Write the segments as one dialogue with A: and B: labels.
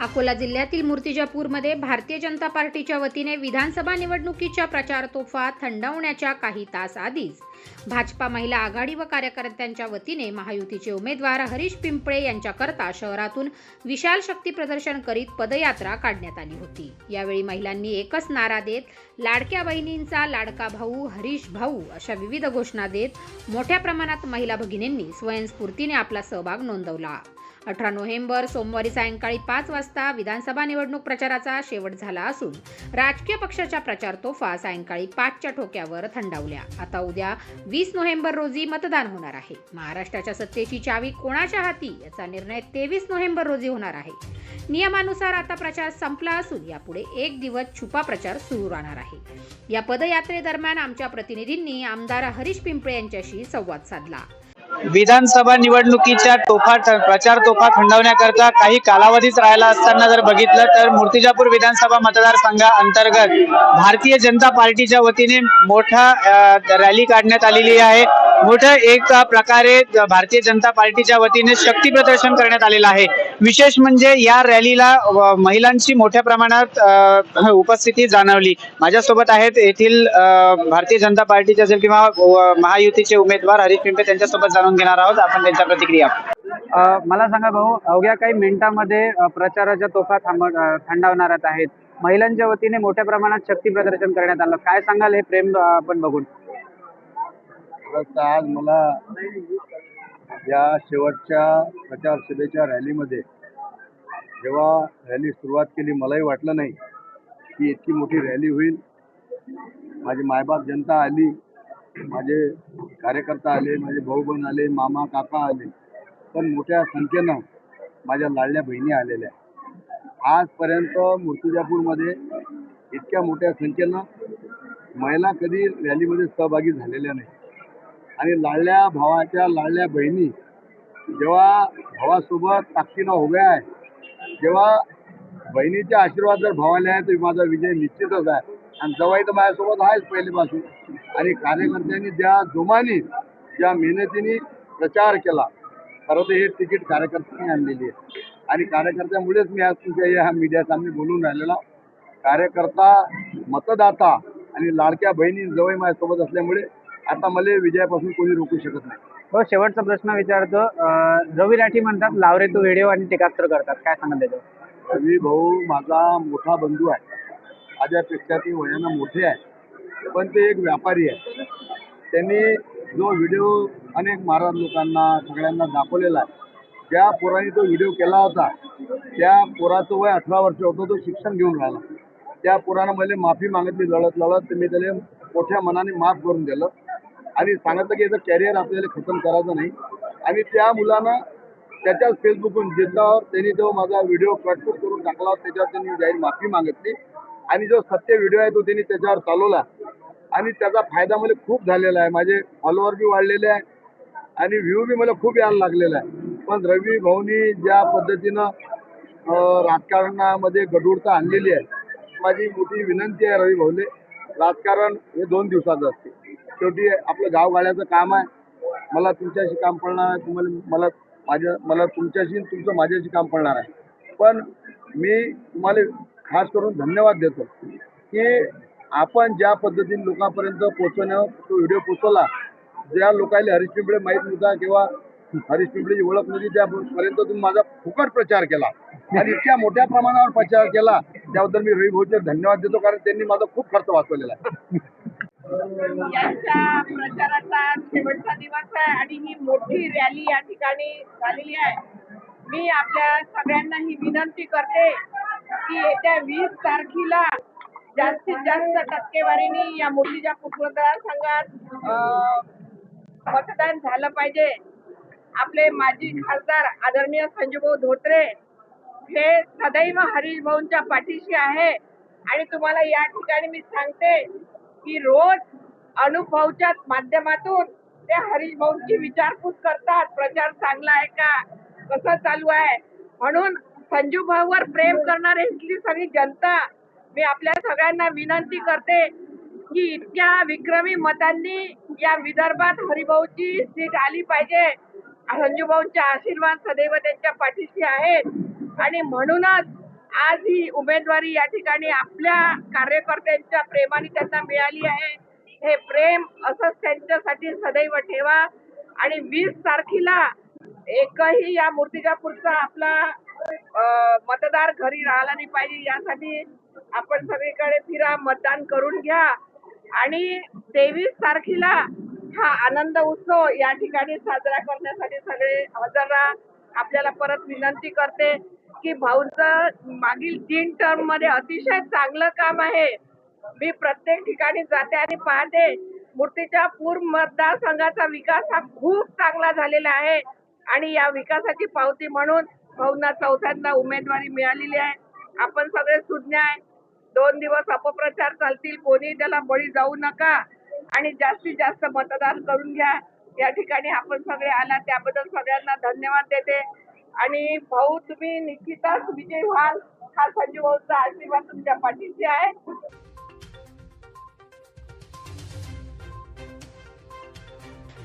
A: अकोला जिल्ह्यातील मूर्तिजापूरमध्ये भारतीय जनता पार्टीच्या वतीने विधानसभा निवडणुकीच्या प्रचार तोफा थंडावण्याच्या काही तास आधीच. भाजपा महिला आघाडी व कार्यकर्त्यांच्या वतीने महायुतीचे उमेदवार हरीश पिंपळे यांच्याकरता शहरातून विशाल शक्ती प्रदर्शन करीत पदयात्रा काढण्यात आली होती. यावेळी महिलांनी एकच नारा देत लाडक्या बहिणींचा लाडका भाऊ हरीश भाऊ अशा विविध घोषणा देत मोठ्या प्रमाणात महिला भगिनींनी स्वयंस्फूर्तीने आपला सहभाग नोंदवला. अठरा नोव्हेंबर सोमवारी सायंकाळी पाच वाजता विधानसभा निवडणूक प्रचाराचा शेवट झाला असून राजकीय पक्षाच्या प्रचार तोफा सायंकाळी पाचच्या ठोक्यावर थंडावल्या. आता उद्या वीस नोव्हेंबर रोजी मतदान होणार आहे. महाराष्ट्राच्या सत्तेची चावी कोणाच्या हाती याचा निर्णय तेवीस नोव्हेंबर रोजी होणार आहे. नियमानुसार आता प्रचार संपला असून यापुढे एक दिवस छुपा प्रचार सुरू राहणार आहे. या पदयात्रेदरम्यान आमच्या प्रतिनिधींनी आमदार हरीश पिंपळे यांच्याशी संवाद साधला.
B: विधानसभा निवडणुकीच्या तोफा प्रचार तोफा थंडवण्याकरता काही कालावधीच राहिला असताना जर बघितलं तर मूर्तिजापूर विधानसभा मतदारसंघा अंतर्गत भारतीय जनता पार्टीच्या वतीने मोठा रॅली काढण्यात आलेली आहे. मोठं एक प्रकारे भारतीय जनता पार्टीच्या वतीने शक्ती प्रदर्शन करण्यात आलेलं आहे. विशेष म्हणजे या रॅलीला महिलांची मोठ्या प्रमाणात उपस्थिती जाणवली. माझ्यासोबत आहेत येथील भारतीय जनता पार्टीचे असेल किंवा महायुतीचे उमेदवार हरीश पिंपे त्यांच्यासोबत जाणून घेणार आहोत. आपण त्यांच्या प्रतिक्रिया अ, मला सांगा भाऊ अवघ्या काही मिनिटांमध्ये प्रचाराच्या तोफा थांब थंडावणारच आहेत. महिलांच्या वतीने मोठ्या प्रमाणात शक्ती प्रदर्शन करण्यात आलं. काय सांगाल हे प्रेम आपण बघून?
C: आज मला या शेवटच्या प्रचार सभेच्या रॅलीमध्ये जेव्हा रॅली सुरुवात केली मलाही वाटलं नाही की इतकी मोठी रॅली होईल. माझे मायबाप जनता आली. माझे कार्यकर्ता आले माझे भाऊ बहीण आले मामा काका आले. पण मोठ्या संख्येनं माझ्या लाडल्या बहिणी आलेल्या. आजपर्यंत मूर्तिजापूरमध्ये इतक्या मोठ्या संख्येनं महिला कधी रॅलीमध्ये सहभागी झालेल्या नाही. आणि लाडल्या भावाच्या लाडल्या बहिणी जेव्हा भावासोबत ताकदीनं उभ्या आहे जेव्हा बहिणीचे आशीर्वाद जर भावाला आहे तर माझा विजय निश्चितच आहे. आणि जवाई तर माझ्यासोबत आहेच पहिलेपासून. आणि कार्यकर्त्यांनी ज्या जोमाने ज्या मेहनतीने प्रचार केला खरं तर हे तिकीट कार्यकर्त्यांनी आणलेली आहे. आणि कार्यकर्त्यामुळेच मी आज तुमच्या या मीडियासामने बोलून राहिलेला कार्यकर्ता मतदाता आणि लाडक्या बहिणी जवळ माझ्यासोबत असल्यामुळे आता मला विजयापासून कोणी रोखू शकत नाही.
B: हो शेवटचा प्रश्न विचारतो. रवी राठी म्हणतात लावरे तो व्हिडिओ आणि टीकास्त्र करतात. काय त्याच्यावर
C: रवी भाऊ माझा मोठा बंधू आहे. माझ्यापेक्षा ते वयानं मोठे आहे. पण ते एक व्यापारी आहे. त्यांनी जो व्हिडिओ अनेक महाराज लोकांना सगळ्यांना दाखवलेला आहे. ज्या पोराने तो व्हिडिओ केला होता त्या पोराचं वय अठरा वर्ष होतं तो शिक्षण घेऊन राहिला. त्या पोरानं मला माफी मागितली लढत लढत तर मी त्याला मोठ्या मनाने माफ करून दिलं. आणि सांगितलं की याचं कॅरियर आपल्याला खतम करायचं नाही. आणि त्या मुलानं त्याच्याच फेसबुकवरून जिल्ह्यावर त्यांनी जो माझा व्हिडिओ कटकूट करून टाकला त्याच्यावर त्यांनी जाहीर माफी मागितली. आणि जो सत्य व्हिडिओ आहे तो त्यांनी त्याच्यावर चालवला. आणि त्याचा फायदा मला खूप झालेला आहे. माझे फॉलोअर बी वाढलेले आहे. आणि व्ह्यू बी मला खूप यायला लागलेला आहे. पण रवी भाऊनी ज्या पद्धतीनं राजकारणामध्ये गडूरता आणलेली आहे माझी मोठी विनंती आहे रवी भाऊले. राजकारण हे दोन दिवसाचं असते. शेवटी आपलं गावगाड्याचं काम आहे. मला तुमच्याशी काम पडणार आहे तुम्हाला मला माझ्या मला तुमच्याशी तुमचं माझ्याशी काम पडणार आहे. पण मी तुम्हाला खास करून धन्यवाद देतो की आपण ज्या पद्धतीने लोकांपर्यंत पोहोचवण्या तो व्हिडिओ पोचवला ज्या लोकांना हरीश पिंपळे माहीत नव्हता किंवा हरीश पिंपळेची ओळख नव्हती त्यापर्यंत तुम्ही माझा फुकट प्रचार केला आणि इतक्या मोठ्या प्रमाणावर प्रचार केला त्याबद्दल मी रवी भाऊचे धन्यवाद देतो कारण त्यांनी माझा खूप खर्च वाचवलेला आहे.
D: यांच्या प्रचाराचा शेवटचा दिवस आहे आणि ही मोठी रॅली या ठिकाणी झालेली आहे. मी आपल्या सगळ्यांना ही विनंती करते की येत्या वीस तारखेला जास्तीत जास्त टक्केवारीने या मुलीच्या मतदारसंघात मतदान झालं पाहिजे. आपले माजी खासदार आदरणीय संजूभाऊ धोत्रे हे सदैव हरीश भाऊंच्या पाठीशी आहे. आणि तुम्हाला या ठिकाणी मी सांगते की रोज अनुभवच्या माध्यमातून ते हरीश भाऊंची विचारपूस करतात. प्रचार चांगला आहे का? कसं चालू आहे? म्हणून संजू भाऊवर प्रेम करणारी इथली सगळी जनता मी आपल्या सगळ्यांना विनंती करते की इतक्या विक्रमी मतांनी या विदर्भात हरिभाऊची सीट आली पाहिजे. संजूभाऊंचे आशीर्वाद सदैव त्यांच्या पाठीशी आहेत. आणि म्हणूनच आज ही उमेदवारी या ठिकाणी आपल्या कार्यकर्त्यांच्या प्रेमाने त्यांना मिळाली आहे. हे प्रेम असंच त्यांच्यासाठी सदैव ठेवा. आणि वीस तारखेला एकही या मूर्तिजापूरचा आपला मतदार घरी राहिला नाही पाहिजे यासाठी आपण सगळीकडे फिरा मतदान करून घ्या. आणि तेवीस तारखेला हा आनंद उत्सव या ठिकाणी साजरा करण्यासाठी सगळे हजर राहा आपल्याला परत विनंती करते की भाऊचं मागील तीन टर्ममध्ये अतिशय चांगलं काम आहे. मी प्रत्येक ठिकाणी जाते आणि पाहते मूर्तीच्या पूर मतदारसंघाचा विकास हा खूप चांगला झालेला आहे. आणि या विकासाची पावती म्हणून भाऊंना चौथ्यांदा उमेदवारी मिळालेली आहे. आपण सगळे सुज्ञ आहे. दोन दिवस अपप्रचार चालतील. कोणी त्याला बळी जाऊ नका. आणि जास्तीत जास्त मतदान करून घ्या. या ठिकाणी आपण सगळे आला त्याबद्दल सगळ्यांना धन्यवाद देते. आणि भाऊ तुम्ही निश्चितच विजय व्हाल. हा संजीव भाऊचा आशीर्वाद तुमच्या पाठीशी आहे.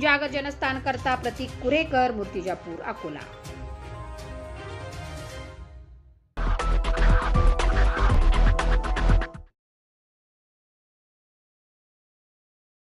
A: जाग जनस्थान करता प्रतीक कुरेकर मूर्तिजापूर अकोला.